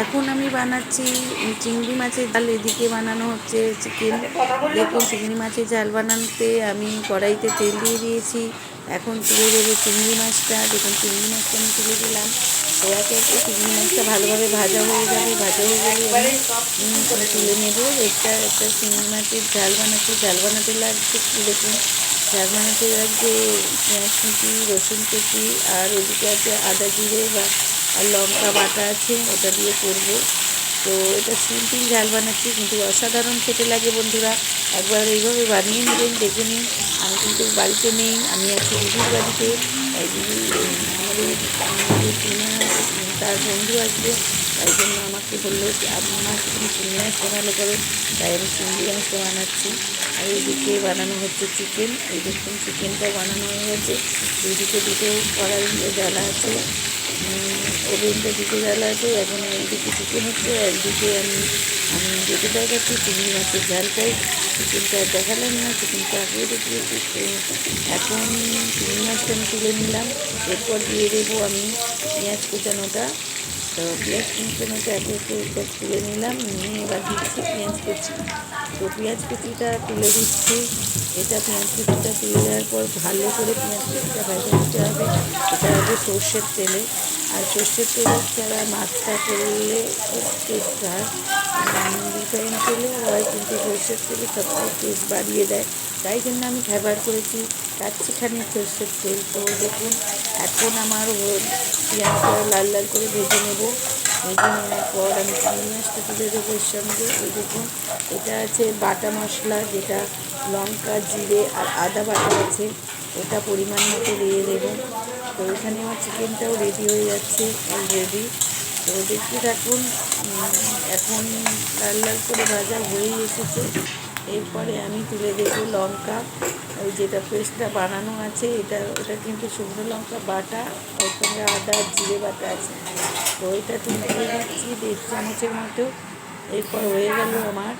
বানাচ্ছি চিংড়ি মাছের ঝাল এদিকে বানানো হচ্ছে চিকেন। দেখুন, চিংড়ি মাছের ঝাল বানাতে আমি কড়াইতে তেল দিয়ে দিয়েছি। এখন তুলে দেবো চিংড়ি মাছটা। দেখুন, চিংড়ি মাছটা আমি তুলে দিলাম। তো একে একে চিংড়ি মাছটা ভালোভাবে ভাজা হয়ে যাবে। ভাজা হয়ে গেলে আমি তুলে নেব। একটা একটা চিংড়ি মাছের ঝাল বানাচ্ছি ঝাল বানাতে লাগছে দেখুন। ঝাল বানাতে লাগছে পেঁয়াজ কুচি, রসুন কুচি, আর ওদিকে আছে আদা জিরে বা আর লঙ্কা বাটা আছে, ওটা দিয়ে করব। তো এটা সিম্পল ঝাল বানাচ্ছি, কিন্তু অসাধারণ খেতে লাগে বন্ধুরা। একবার এইভাবে বানিয়ে নেবেন, দেখে নিন। আমি কিন্তু বাড়িতে নেই, আমি আছি দিদির বাড়িতে। তাই দিদি তার বন্ধু আসবে তাই জন্য আমাকে বলল যে আমার তুমি চিংড়ি মাছটা ভালো করো তাই আমি চিংড়ি মাছটা বানাচ্ছি। আর এইদিকে বানানো হচ্ছে চিকেন। এই দেখুন চিকেনটা বানানো হয়ে গেছে। দুদিকে দুটো কড়াই জ্বালা আছে। ওভেনটা দিকে জাল আছে এখন একদিকে চিকেন হচ্ছে একদিকে আমি আমি যেতে দেখাচ্ছি চিংড়ি মাছের ঝালটাই চিকেনটা দেখালাম না, চিকেনটা আগে দেখিয়েছি এখন চিংড়ি মাছটা আমি তুলে নিলাম, এরপর দিয়ে দেবো আমি পেঁয়াজ কুচানোটা। তো পেঁয়াজ কুচানোটা একে একে এটা তুলে নিলাম, নিয়ে এবার দিচ্ছি পেঁয়াজ কুচি। তো পেঁয়াজ কুচিটা তুলে দিচ্ছি। এটা পেঁয়াজ কুচিটা তুলে দেওয়ার পর ভালো করে পেঁয়াজ কুচিটা ভেজে নিতে হবে। এটা হবে সর্ষের তেলে। আর সর্ষের তেলে ছাড়া মাছটা করলে টেস্ট হয় রিফাইন তেলে হয় কিন্তু সর্ষের তেলে সবচেয়ে টেস্ট বাড়িয়ে দেয়। তাই জন্য আমি খাবার করেছি। কাচ্ছিখানি সর্ষের তেল। তো দেখুন এখন আমার পেঁয়াজটা লাল লাল করে ভেজে নেব। ভেজে নেওয়ার পর আমি চিংড়ি মাছটা তুলে দেবো এর সঙ্গে। এই দেখুন, এটা আছে বাটা মশলা, যেটা লঙ্কা, জিরে আর আদা বাটা আছে। ওটা পরিমাণ মতো দিয়ে দেবো। তো এখানে আমার চিকেনটাও রেডি হয়ে যাচ্ছে অলরেডি তো দেখতে থাকুন এখন লাল লাল করে ভাজা হয়েই এসেছে। এরপরে আমি তুলে দেবো লঙ্কা। ওই যেটা পেস্টটা বানানো আছে এটা ওটা কিন্তু শুকনো লঙ্কা বাটা ওর সঙ্গে আদা জিরে বাটা আছে। তো ওইটা তুলে দিচ্ছি দেড় চামচের মতো। এরপর হয়ে গেল আমার